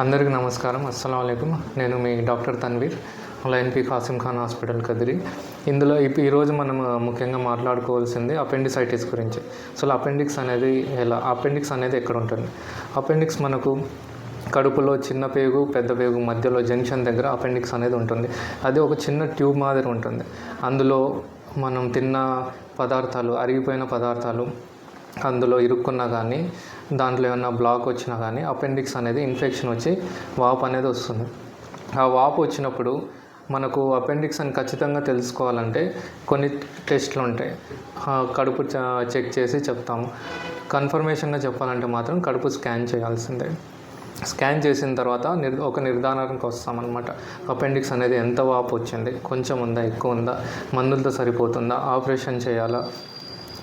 అందరికీ నమస్కారం. అస్సలం అయికం నేను మీ డాక్టర్ తన్వీర్ లైన్పీ కాసిం ఖాన్ హాస్పిటల్ కదిరి. ఇందులో ఇప్పు ఈరోజు మనం ముఖ్యంగా మాట్లాడుకోవాల్సింది అపెండిసైటిస్ గురించి. అసలు అపెండిక్స్ అనేది ఎలా? అపెండిక్స్ అనేది ఎక్కడ ఉంటుంది? అపెండిక్స్ మనకు కడుపులో చిన్న పేగు పెద్ద పేగు మధ్యలో జంక్షన్ దగ్గర అపెండిక్స్ అనేది ఉంటుంది. అది ఒక చిన్న ట్యూబ్ మాదిరి ఉంటుంది. అందులో మనం తిన్న పదార్థాలు అరిగిపోయిన పదార్థాలు అందులో ఇరుక్కున్నా కానీ దాంట్లో ఏమన్నా బ్లాక్ వచ్చినా కానీ అపెండిక్స్ అనేది ఇన్ఫెక్షన్ వచ్చి వాపు అనేది వస్తుంది. ఆ వాపు వచ్చినప్పుడు మనకు అపెండిక్స్ అని ఖచ్చితంగా తెలుసుకోవాలంటే కొన్ని టెస్ట్లు ఉంటాయి. కడుపు చ- చెక్ చేసి చెప్తాము. కన్ఫర్మేషన్గా చెప్పాలంటే మాత్రం కడుపు స్కాన్ చేయాల్సిందే. స్కాన్ చేసిన తర్వాత నిర్ ఒక నిర్ధారణకు వస్తామన్నమాట. అపెండిక్స్ అనేది ఎంత వాపు వచ్చింది? కొంచెం ఉందా? ఎక్కువ ఉందా? మందులతో సరిపోతుందా? ఆపరేషన్ చేయాలా?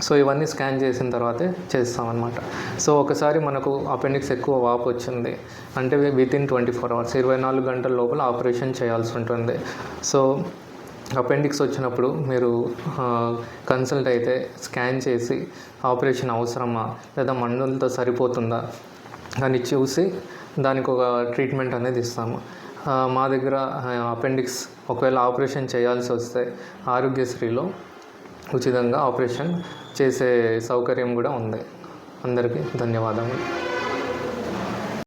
సో ఇవన్నీ స్కాన్ చేసిన తర్వాతే చేస్తామన్నమాట. సో ఒకసారి మనకు అపెండిక్స్ ఎక్కువ వాపు వచ్చింది. అంటే with in twenty four hours ఇరవై నాలుగు గంటల లోపల ఆపరేషన్ చేయాల్సి ఉంటుంది. సో అపెండిక్స్ వచ్చినప్పుడు మీరు కన్సల్ట్ అయితే స్కాన్ చేసి ఆపరేషన్ అవసరమా? లేదా మందులతో సరిపోతుందా? అని చూసి దానికి ఒక ట్రీట్మెంట్ అనేది ఇస్తాము. మా దగ్గర అపెండిక్స్ ఒకవేళ ఆపరేషన్ చేయాల్సి వస్తే ఆరోగ్యశ్రీలో ఉచితంగా ఆపరేషన్ చేసే సౌకర్యం కూడా ఉంది. అందరికీ ధన్యవాదములు.